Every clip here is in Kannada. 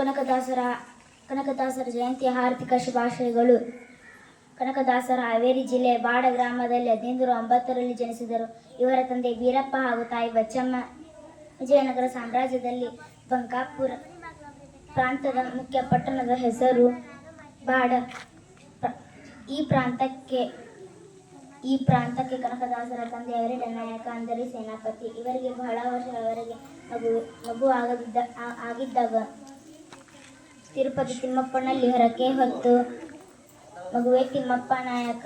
ಕನಕದಾಸರ ಕನಕದಾಸರ ಜಯಂತಿಯ ಹಾರ್ದಿಕ ಶುಭಾಶಯಗಳು. ಕನಕದಾಸರ ಹಾವೇರಿ ಜಿಲ್ಲೆ ಬಾಡ ಗ್ರಾಮದಲ್ಲಿ ಹದಿನೈದು ಒಂಬತ್ತರಲ್ಲಿ ಜನಿಸಿದರು. ಇವರ ತಂದೆ ವೀರಪ್ಪ ಹಾಗೂ ತಾಯಿ ಬಚ್ಚಮ್ಮ. ವಿಜಯನಗರ ಸಾಮ್ರಾಜ್ಯದಲ್ಲಿ ಬಂಕಾಪುರ ಪ್ರಾಂತದ ಮುಖ್ಯ ಪಟ್ಟಣದ ಹೆಸರು ಬಾಡ. ಈ ಪ್ರಾಂತಕ್ಕೆ ಈ ಪ್ರಾಂತಕ್ಕೆ ಕನಕದಾಸರ ತಂದೆ ಅವರೇ ನಾಯಕ ಅಂದರೆ ಸೇನಾಪತಿ. ಇವರಿಗೆ ಬಹಳ ವರ್ಷಗಳವರೆಗೆ ಮಗು ಮಗು ಆಗದಿದ್ದ ಆಗಿದ್ದಾಗ ತಿರುಪತಿ ತಿಮ್ಮಪ್ಪನಲ್ಲಿ ಹರಕೆ ಹೊತ್ತು ಮಗುವೆ ತಿಮ್ಮಪ್ಪ ನಾಯಕ.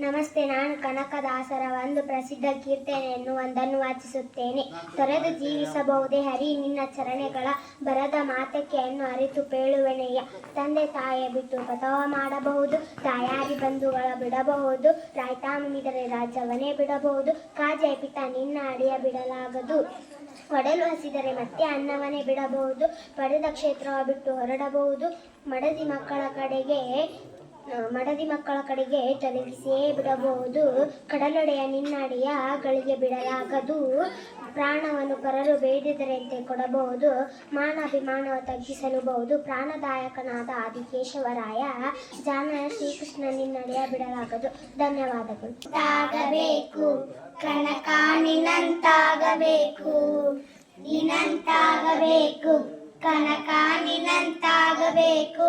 ನಮಸ್ತೆ, ನಾನು ಕನಕದಾಸರ, ಒಂದು ಪ್ರಸಿದ್ಧ ಕೀರ್ತನೆಯನ್ನು ಒಂದನ್ನು ವಾಚಿಸುತ್ತೇನೆ. ತೊರೆದು ಜೀವಿಸಬಹುದೇ, ಹರಿ, ನಿನ್ನ ಚರಣೆಗಳ ಬರದ ಮಾತಕ್ಕೆಯನ್ನು ಅರಿತು ಪೇಳುವೆನೆಯ ತಂದೆ ತಾಯಿಯ ಬಿಟ್ಟು ಪತವ ಮಾಡಬಹುದು ತಾಯಾರಿ ಬಂಧುಗಳ ಬಿಡಬಹುದು ರಾಯ್ತಾಮಿದರೆ ರಾಜವನೇ ಬಿಡಬಹುದು, ಕಾಜೆ ಪಿತ ನಿನ್ನ ಅಡಿಯ ಬಿಡಲಾಗದು. ಒಡಲು ಹಸಿದರೆ ಮತ್ತೆ ಅನ್ನವನ್ನೇ ಬಿಡಬಹುದು, ಪಡೆದ ಕ್ಷೇತ್ರವ ಬಿಟ್ಟು ಹೊರಡಬಹುದು, ಮಡದಿ ಮಕ್ಕಳ ಕಡೆಗೆ ಮಡದಿ ಮಕ್ಕಳ ಕಡೆಗೆ ತೊಲಗಿಸಿಯೇ ಬಿಡಬಹುದು. ಕಡಲೊಡೆಯ ನಿನ್ನಡಿಯ ಗಳಿಗೆ ಬಿಡಲಾಗದು. ಪ್ರಾಣವನ್ನು ಪರರು ಬೇಡಿದರಂತೆ ಕೊಡಬಹುದು. ಮಾನಾಭಿಮಾನವ ತಗ್ಗಿಸಲುಬಹುದು. ಪ್ರಾಣದಾಯಕನಾದ ಆದಿಕೇಶವರಾಯ ಜಾನ ಶ್ರೀಕೃಷ್ಣ ನಿನ್ನಡೆಯ ಬಿಡಲಾಗದು. ಧನ್ಯವಾದಗಳು. ತಾಗಬೇಕು. ಕನಕಾನಿನಂತಾಗಬೇಕು. ನಿನಂತಾಗಬೇಕು. ನಿನ್ನಂತಾಗಬೇಕು ಕನಕ ನಿನ್ನಂತಾಗಬೇಕು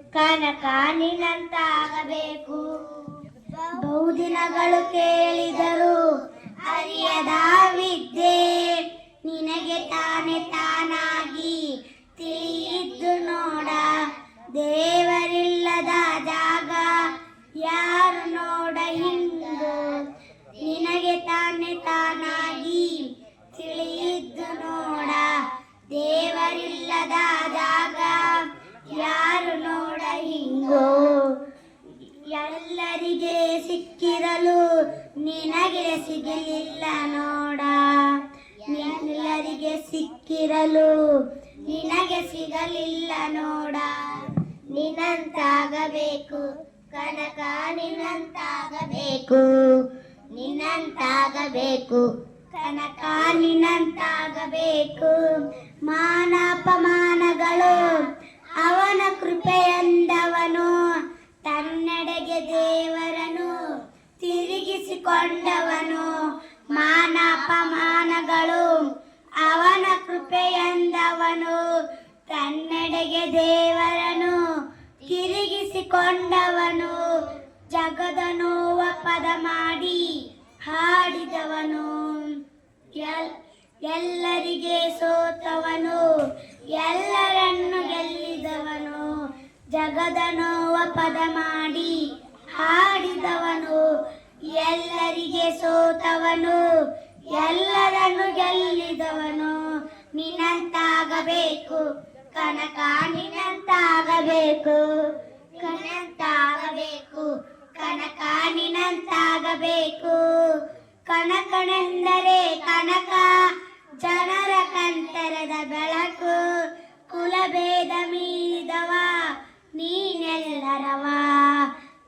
ಕನಕ ನಿನ್ನಂತಾಗಬೇಕು ಬಹುದಿನಗಳು ಕೇಳಿದರು ಅರಿಯದ ವಿದ್ಯೆ ನಿನಗೆ ತಾನೆ ತಾನಾಗಿ ತಿಳಿಯಿದ್ದು ನೋಡ. ದೇವರಿಲ್ಲದ ಸಿಕ್ಕಿರಲು ನಿನಗೆ ಸಿಗಲಿಲ್ಲ ನೋಡ ನಿನಂತಾಗಬೇಕು ಕನಕ ನಿನಂತಾಗಬೇಕು ನಿನಂತಾಗಬೇಕು ಕನಕ ನಿನಂತಾಗಬೇಕು ಮಾನ ಅಪಮಾನಗಳು ಅವನ ಕೃಪೆಯಂದವನು ತನ್ನಡೆಗೆ ದೇವರನು ತಿರುಗಿಸಿಕೊಂಡವನು. ಕೃಪೆಯಂದವನು ತನ್ನೆಡೆಗೆ ದೇವರನು ತಿರುಗಿಸಿಕೊಂಡವನು ಜಗದ ನೋವ ಪದ ಮಾಡಿ ಹಾಡಿದವನು. ಎಲ್ಲರಿಗೆ ಸೋತವನು, ಎಲ್ಲರನ್ನು ಗೆಲ್ಲಿದವನು ಜಗದ ನೋವ ಪದ ಮಾಡಿ ಹಾಡಿದವನು. ಎಲ್ಲರಿಗೆ ಸೋತವನು, ಎಲ್ಲರನ್ನು ಗೆಲ್ಲಿದವನು. ನಿನ್ನಂತಾಗಬೇಕು. ಕನಕ ನಿನ್ನಂತಾಗಬೇಕು. ಕನಂತಾಗಬೇಕು ಕನಕ ನಿನ್ನಂತಾಗಬೇಕು. ಕನಕನೆಂದರೆ ಕನಕ, ಜನರ ಕಂತರದ ಬೆಳಕು, ಕುಲಭೇದ ಮೀರಿದವ ನೀನೆಲ್ಲರವ.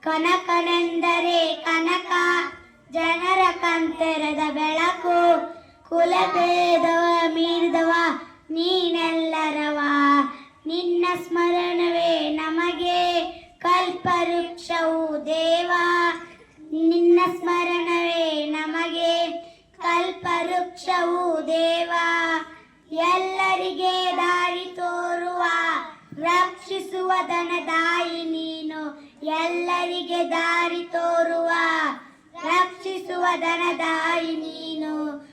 ಕನಕನೆಂದರೆ ಕನಕ, ಜನರ ಕಂತರದ ಬೆಳಕು ಕುಲಭೇದವ ಮೀರಿದವ, ನೀನೆಲ್ಲರವ. ನಿನ್ನ ಸ್ಮರಣವೇ ನಮಗೆ ಕಲ್ಪವೃಕ್ಷವು ದೇವ. ನಿನ್ನ ಸ್ಮರಣವೇ ನಮಗೆ ಕಲ್ಪವೃಕ್ಷವು ದೇವ. ಎಲ್ಲರಿಗೆ ದಾರಿ ತೋರುವ, ರಕ್ಷಿಸುವ ದನದಾಯಿ ನೀನು. ಎಲ್ಲರಿಗೆ ದಾರಿ ತೋರುವ, ರಕ್ಷಿಸುವ ದನದಾಯಿ ನೀನು.